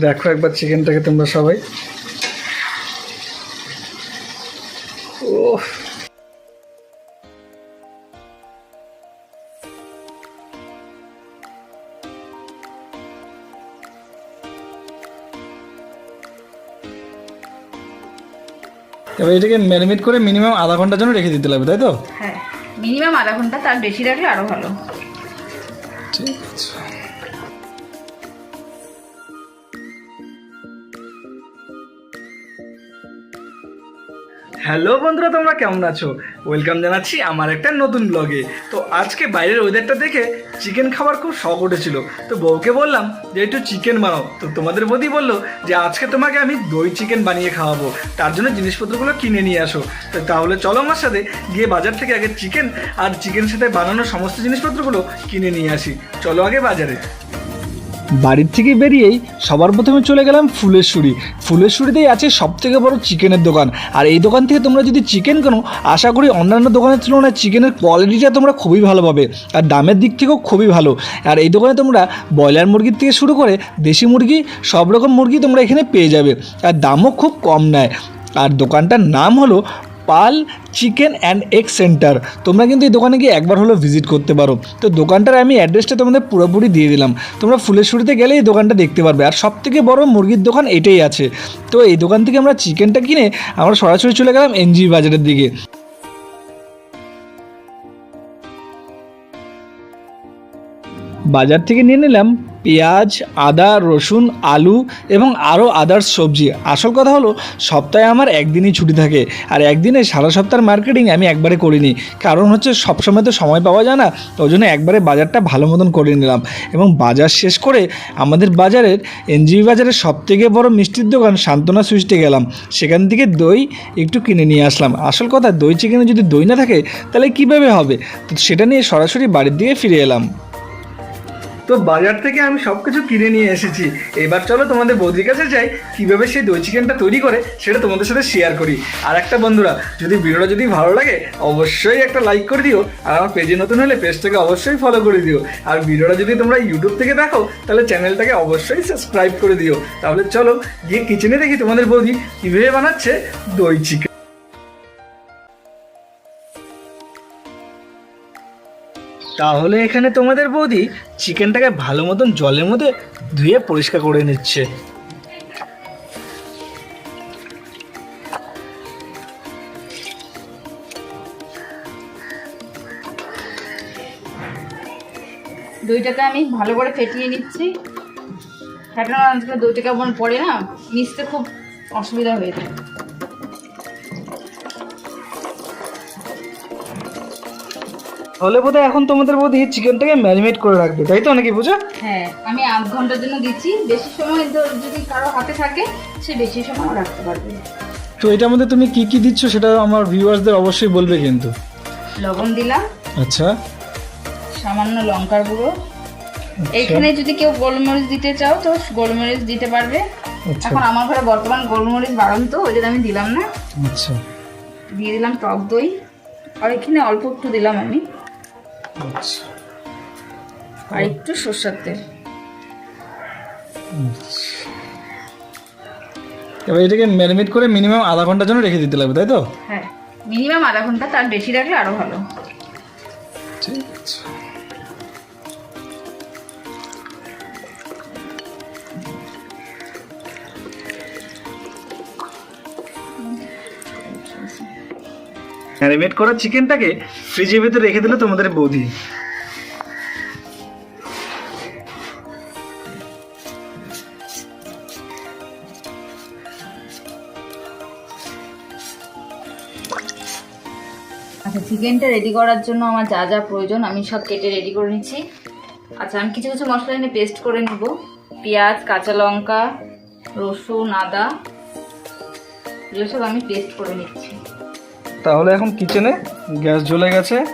দেখো একবার চিকেনটাকে তোমরা সবাই। ওহ। এবার এটাকে ম্যারিনেট করে মিনিমাম আধা ঘণ্টার জন্য রেখে দিতে লাগবে তাই তো? হ্যাঁ মিনিমাম আধা ঘণ্টা তার বেশি রাখলে আরও ভালো। ঠিক আছে। হ্যালো বন্ধুরা, তোমরা কেমন আছো? ওয়েলকাম জানাচ্ছি আমার একটা নতুন ব্লগে তো আজকে বাইরের ওয়েদারটা দেখে চিকেন খাবার খুব শখ উঠেছিল। তো বউকে বললাম যে, একটু চিকেন বানাও। তো তোমাদের বৌদি বলল যে, আজকে তোমাকে আমি দই চিকেন বানিয়ে খাওয়াবো। তার জন্য জিনিসপত্রগুলো কিনে নিয়ে আসো। তো তাহলে চলো আমার সাথে গিয়ে বাজার থেকে আগে চিকেন আর চিকেন সাথে বানানো সমস্ত জিনিসপত্রগুলো কিনে নিয়ে আসি। চলো আগে বাজারে। বাড়ির থেকে বেরিয়েই সবার প্রথমে চলে গেলাম ফুলেশ্বরী ফুলেশ্বরীতেই আছে সব থেকে বড় চিকেনের দোকান। আর এই দোকান থেকে তোমরা যদি চিকেন কেনো, আশা করি অন্যান্য দোকানের তুলনায় চিকেনের কোয়ালিটিটা তোমরা খুবই ভালো পাবে। আর দামের দিক থেকেও খুবই ভালো। আর এই দোকানে তোমরা ব্রয়লার মুরগির থেকে শুরু করে দেশি মুরগি সব রকম মুরগি তোমরা এখানে পেয়ে যাবে। আর দামও খুব কম নেয়। আর দোকানটার নাম হলো Pal, chicken and egg centre তোমরা কিন্তু এই দোকানে গিয়ে একবার হলো ভিজিট করতে পারো। তো দোকানটার আমি অ্যাড্রেসটা তোমাদের পুরোপুরি দিয়ে দিলাম। তোমরা ফুলেশ্বরীতে গেলে এই দোকানটা দেখতে পারবে। আর সব থেকে বড় মুরগির দোকান এটাই আছে। তো এই দোকান থেকে আমরা চিকেনটা কিনে আমরা সরাসরি চলে গেলাম এনজি বাজারের দিকে। বাজার থেকে নিয়ে নিলাম পেঁয়াজ, আদা, রসুন, আলু এবং আরও আদার্স সবজি। আসল কথা হলো, সপ্তাহে আমার একদিনই ছুটি থাকে আর একদিনে সারা সপ্তাহের মার্কেটিং আমি একবারে করিনি। কারণ হচ্ছে, সবসময় তো সময় পাওয়া যায় না, তো জন্য একবারে বাজারটা ভালো মতন করে নিলাম। এবং বাজার শেষ করে আমাদের বাজারের এনজিবি বাজারের সবথেকে বড় মিষ্টির দোকান সান্ত্বনা সুইচটে গেলাম। সেখান থেকে দই একটু কিনে নিয়ে আসলাম। আসল কথা, দই চিকেনে যদি দই না থাকে, তাহলে কীভাবে হবে? তো সেটা নিয়ে সরাসরি বাড়ির দিকে ফিরে এলাম। তো বাজার থেকে আমি সব কিছু কিনে নিয়ে এসেছি। এবার চলো তোমাদের বৌদির কাছে যাই, কীভাবে সেই দই চিকেনটা তৈরি করে সেটা তোমাদের সাথে শেয়ার করি। আর একটা বন্ধুরা, যদি ভিডিওটা যদি ভালো লাগে, অবশ্যই একটা লাইক করে দিও, আর আমার পেজে নতুন হলে পেজটাকে অবশ্যই ফলো করে দিও। আর ভিডিওটা যদি তোমরা ইউটিউব থেকে দেখো, তাহলে চ্যানেলটাকে অবশ্যই সাবস্ক্রাইব করে দিও। তাহলে চলো গিয়ে কিচেনে দেখি তোমাদের বৌদি কীভাবে বানাচ্ছে দই চিকেন তাহলে এখানে তোমাদের বৌদি চিকেনটাকে ভালো মতন জলের মধ্যে ধুয়ে পরিষ্কার করে নিচ্ছে। দইটাকে আমি ভালো করে ফেটিয়ে নিচ্ছি। ফেটানো আজকে দইটা কেমন পড়ে না মিশতে খুব অসুবিধা হয়ে যায়। তাহলে বোধহয় এখন তোমাদের বৌদি চিকেনটাকে ম্যারিনেট করে রাখবে তাই তো নাকি বুঝো হ্যাঁ আমি আধ ঘণ্টার জন্য দিচ্ছি বেশি সময় যদি কারও হাতে থাকে সে বেশি সময় রাখতে পারবে। তো এটার মধ্যে তুমি কি কি দিচ্ছ সেটা আমার ভিউয়ার্সদের অবশ্যই বলবে কিন্তু। লবণ দিলাম আচ্ছা। সামান্য লঙ্কার গুঁড়ো। আচ্ছা। এখানে যদি কেউ গোলমরিচ দিতে চাও তো গোলমরিচ দিতে পারবে। আচ্ছা। এখন আমার ঘরে বর্তমান গোলমরিচ বাড়ন তো ওই জন্য আমি দিলাম না। আচ্ছা। দিয়ে দিলাম টক দই আর এখানে অল্প একটু দিলাম আমি। আর একটু সর্ষার তেল। এবার এটাকে ম্যারিনেট করে মিনিমাম আধা ঘণ্টার জন্য রেখে দিতে লাগবে তাই তো? হ্যাঁ মিনিমাম আধা ঘণ্টা তার বেশি রাখলে আরও ভালো। ঠিক আছে। ম্যারিনেট করা চিকেনটাকে ফ্রিজের ভিতরে রেখে দিলে তোমাদের বৌদি। আচ্ছা চিকেনটা রেডি করার জন্য আমার যা যা প্রয়োজন আমি সব কেটে রেডি করে নিচ্ছি। আচ্ছা আমি কিছু কিছু মশলা এনে পেস্ট করে নেব। পেঁয়াজ, কাঁচা লঙ্কা, রসুন, আদা, এগুলো সব আমি পেস্ট করে নিচ্ছি। তাহলে এখন কিচেনে গ্যাস জ্বলে গেছে।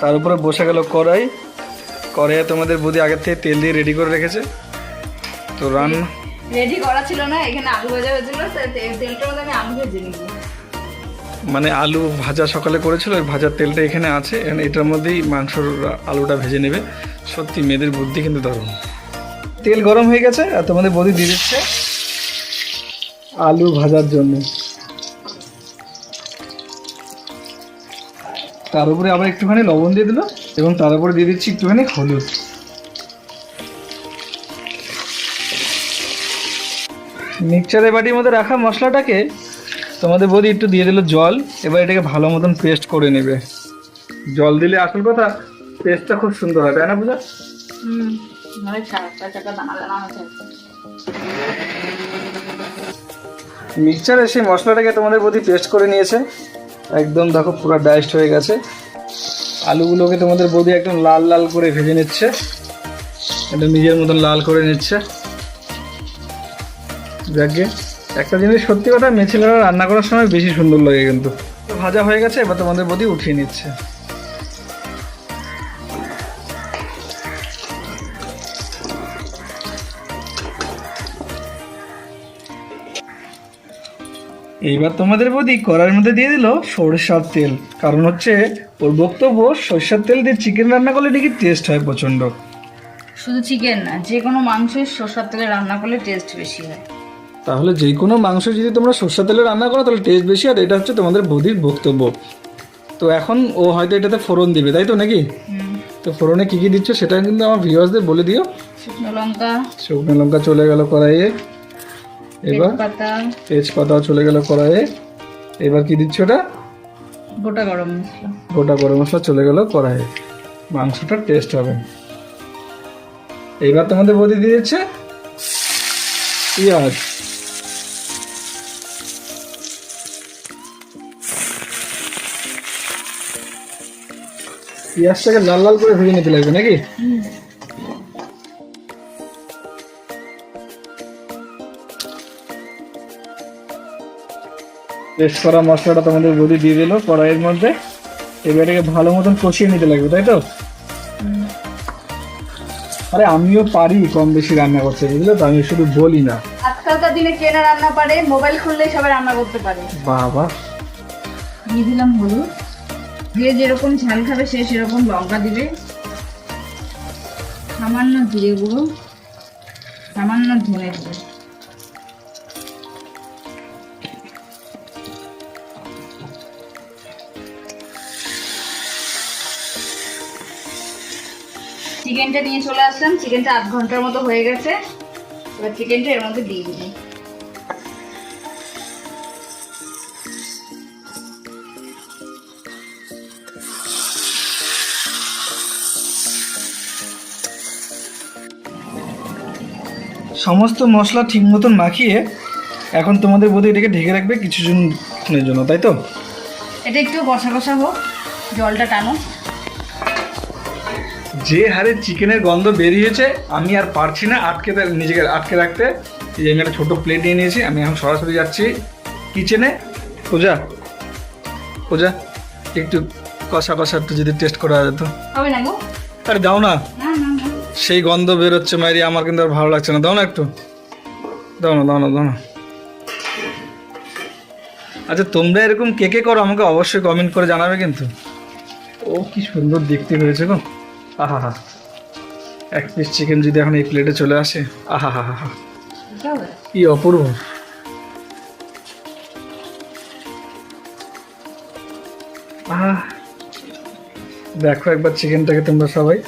তার উপরে বসে গেল কড়াই। কড়াইয়ে তোমাদের বৌদি আগের থেকে তেল দিয়ে রেডি করে রেখেছে। তো রান্না রেডি করা ছিল না এখানে আলু ভাজা হয়েছিল তাই তে- তেলটার মধ্যে আমি আলু ভেজে নিব। মানে আলু ভাজা সকালে করেছিল ওই ভাজার তেলটা এখানে আছে এখন এটার মধ্যেই মাংসর আলুটা ভেজে নেবে। সত্যি মেয়েদের বুদ্ধি কিন্তু দারুণ। তেল গরম হয়ে গেছে আর তোমাদের বদি দিয়ে দিচ্ছে আলু ভাজার জন্য। তার উপরে আবার একটুখানি লবণ দিয়ে দিল এবং তার উপরে দিয়ে দিচ্ছি একটুখানি হলুদ। মিক্সচারের বাটির মধ্যে রাখা মশলাটাকে তোমাদের বৌদি একটু দিয়ে দিল জল এবার এটাকে ভালো মতন পেস্ট করে নেবে। জল দিলে আসল কথা পেস্টটা খুব সুন্দর হয় তাই না পূজা? হুম মানে মিক্সচারে সেই মশলাটাকে তোমাদের প্রতি পেস্ট করে নিয়েছে। একদম দেখো পুরো ডাইস্ট হয়ে গেছে। আলুগুলোকে তোমাদের বৌদি একদম লাল লাল করে ভেজে নিচ্ছে। একদম নিজের মতন লাল করে নিচ্ছে। যাকে একটা জিনিস সত্যি কথা, মেছিলারা রান্না করার সময় বেশি সুন্দর লাগে কিন্তু। ভাজা হয়ে গেছে, এবার তোমাদের বৌদি উঠিয়ে নিচ্ছে। এইবার তোমাদের বৌদি কড়াইয়ের মধ্যে দিয়ে দিল সরষার তেল। কারণ হচ্ছে ওর বক্তব্য সরষার তেল দিয়ে চিকেন রান্না করলে নাকি টেস্ট হয় প্রচণ্ড। শুধু চিকেন না যে কোনো মাংসের সরষার তেলে রান্না করলে টেস্ট বেশি হয়। তাহলে যে কোনো মাংস যদি তোমরা সরষার তেলে রান্না করো তাহলে টেস্ট বেশি আর এটা হচ্ছে তোমাদের বৌদির বক্তব্য। তো এখন ও হয়তো এটাতে ফোড়ন দিবে তাই তো নাকি? তো ফোড়নে কী কী দিচ্ছ সেটা কিন্তু আমার ভিউয়ার্সদের বলে দিও। শুকনো লঙ্কা। শুকনো লঙ্কা চলে গেল কড়াইয়ে। এবার তেজপাতা। চলে গেল কড়াইয়ে। এবার কি দিচ্ছ ওটা? গোটা গরম মশলা। গোটা গরম মশলা চলে গেল কড়াইয়ে। মাংসটা টেস্ট হবে। এইবার তোমাদের বৌদি দিয়ে দিচ্ছে পেঁয়াজ। পেঁয়াজটাকে লাল লাল করে ভেজে নিতে লাগবে নাকি? পেস্ট করা মশলাটা তোমাদের বৌদি দিয়ে দিল কড়াইয়ের মধ্যে। এবার এটাকে ভালো মতন কষিয়ে নিতে লাগবে তাই তো? আরে আমিও পারি কম বেশি রান্না করতে বুঝলে তো? আমি শুধু বলি না। আজকালকার দিনে কে না রান্না পারে মোবাইল খুললেই সবাই রান্না করতে পারে। বাবা। দিয়ে দিলাম হলুদ। যে যেরকম ঝাল খাবে সে সেরকম লঙ্কা দিবে। সামান্য জিরে গুঁড়ো সামান্য ধনে গুঁড়ো। চিকেনটা নিয়ে চলে আসলাম। চিকেনটা আধ ঘণ্টার মতো হয়ে গেছে। এবার চিকেনটা এর মধ্যে দিয়ে দিবি। সমস্ত মশলা ঠিক মতন মাখিয়ে এখন তোমাদের বোধ এটাকে ঢেকে রাখবে কিছুজনের জন্য তাই তো? এটা একটু কষা কষা হোক জলটা টানো। যে হারে চিকেনের গন্ধ বেরিয়েছে আমি আর পারছি না আটকে নিজেকে আটকে রাখতে। এই আমি একটা ছোটো প্লেট নিয়ে নিয়েছি আমি এখন সরাসরি যাচ্ছি কিচেনে পূজা পূজা একটু কষা কষা একটু যদি টেস্ট করা যেত আরে দাও না। সেই গন্ধ বেরোচ্ছে মাইরি আমার কিন্তু আর ভালো লাগছে না। দাও না একটু। দাও না দাও না দাও না। আচ্ছা তোমরা এরকম কে কে করো? আমাকে অবশ্যই কমেন্ট করে জানাবে কিন্তু। ও কি সুন্দর দেখতে হয়েছে গো। আহা হা এক পিস চিকেন যদি এখন এই প্লেটে চলে আসে, আহা হা হা কি অপূর্ব। আহ। দেখো একবার চিকেনটাকে তোমরা সবাই।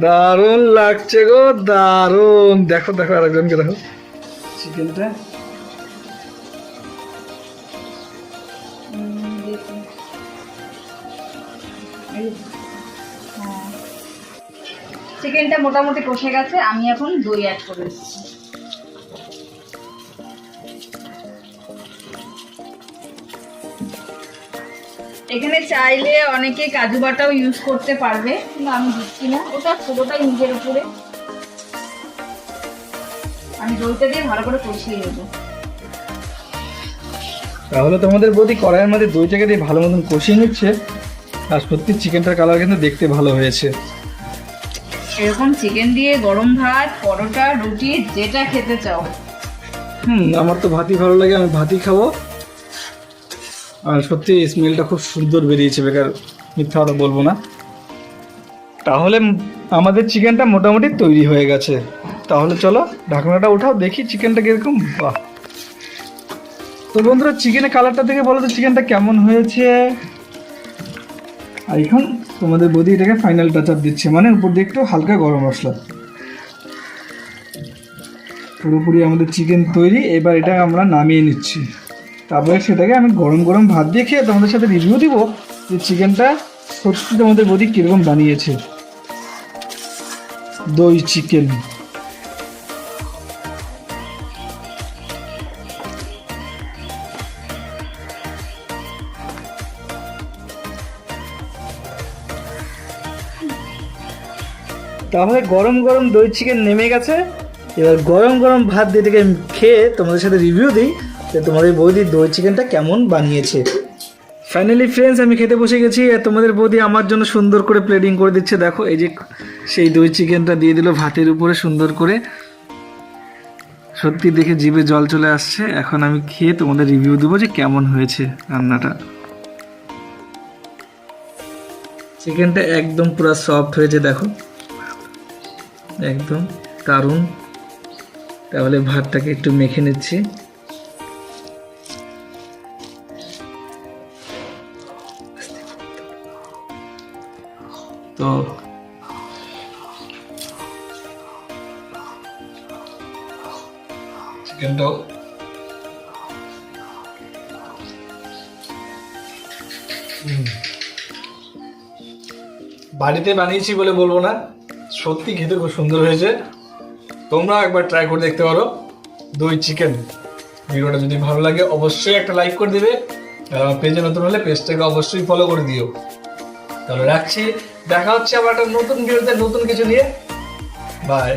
দারুণ লাগছে গো, দারুণ। দেখো দেখো আরেকজনকে দেখো। চিকেনটা চিকেনটা মোটামুটি কষে গেছে, আমি এখন দই অ্যাড করে এখানে চাইলে অনেকে কাজু বাটাও ইউজ করতে পারবে, কিন্তু আমি দিচ্ছি না। ওটা পুরোটাই নিজের উপরে। আমি দইটা দিয়ে ভালো করে কষিয়ে নেব। তাহলে তোমাদের বৌদি কড়াইয়ের মধ্যে দইটাকে দিয়ে ভালো মতন কষিয়ে নিচ্ছে। আর সত্যি চিকেনটার কালার কিন্তু দেখতে ভালো হয়েছে। এরকম চিকেন দিয়ে গরম ভাত পরোটা রুটি যেটা খেতে চাও। হুম আমার তো ভাতই ভালো লাগে আমি ভাতই খাব। আর সত্যি স্মেলটা খুব সুন্দর বেরিয়েছে বেকার মিথ্যা কথা বলব না। তাহলে আমাদের চিকেনটা মোটামুটি তৈরি হয়ে গেছে। তাহলে চলো ঢাকনাটা উঠাও দেখি চিকেনটা কীরকম। বাহ। তো বন্ধুরা চিকেনের কালারটা দেখে বলো তো চিকেনটা কেমন হয়েছে? আর এখন তোমাদের বদি এটাকে ফাইনাল টাচ আপ দিচ্ছে মানে উপর দিয়ে একটু হালকা গরম মশলা। পুরোপুরি আমাদের চিকেন তৈরি, এবার এটা আমরা নামিয়ে নিচ্ছি। তারপরে সেটাকে আমি গরম গরম ভাত দিয়ে খেয়ে তোমাদের সাথে রিভিউ দিব যে চিকেনটা সত্যি তোমাদের বদি কীরকম বানিয়েছে। দই চিকেন তাহলে গরম গরম দই চিকেন নেমে গেছে। এবার গরম গরম ভাত দিয়ে থেকে খেয়ে তোমাদের সাথে রিভিউ দিই যে তোমাদের বৌদি দই চিকেনটা কেমন বানিয়েছে। ফাইনালি ফ্রেন্ডস আমি খেতে বসে গেছি। আর তোমাদের বৌদি আমার জন্য সুন্দর করে প্লেটিং করে দিচ্ছে। দেখো, এই যে সেই দই চিকেনটা দিয়ে দিল ভাতের উপরে সুন্দর করে। সত্যি দেখে জিভে জল চলে আসছে। এখন আমি খেয়ে তোমাদের রিভিউ দেবো যে কেমন হয়েছে রান্নাটা। চিকেনটা একদম পুরো সফট হয়েছে, দেখো। একদম। দারুণ তাহলে ভাতটাকে একটু মেখে নিচ্ছি। তো বাড়িতে বানিয়েছি বলে বলব না। সত্যি খেতে খুব সুন্দর হয়েছে। তোমরা একবার ট্রাই করে দেখতে পারো। দই চিকেন ভিডিওটা যদি ভালো লাগে, অবশ্যই একটা লাইক করে দেবে। আর আমার পেজে নতুন হলে পেজটাকে অবশ্যই ফলো করে দিও। তাহলে রাখছি। দেখা হচ্ছে আবার একটা নতুন ভিডিওতে নতুন কিছু নিয়ে। বাই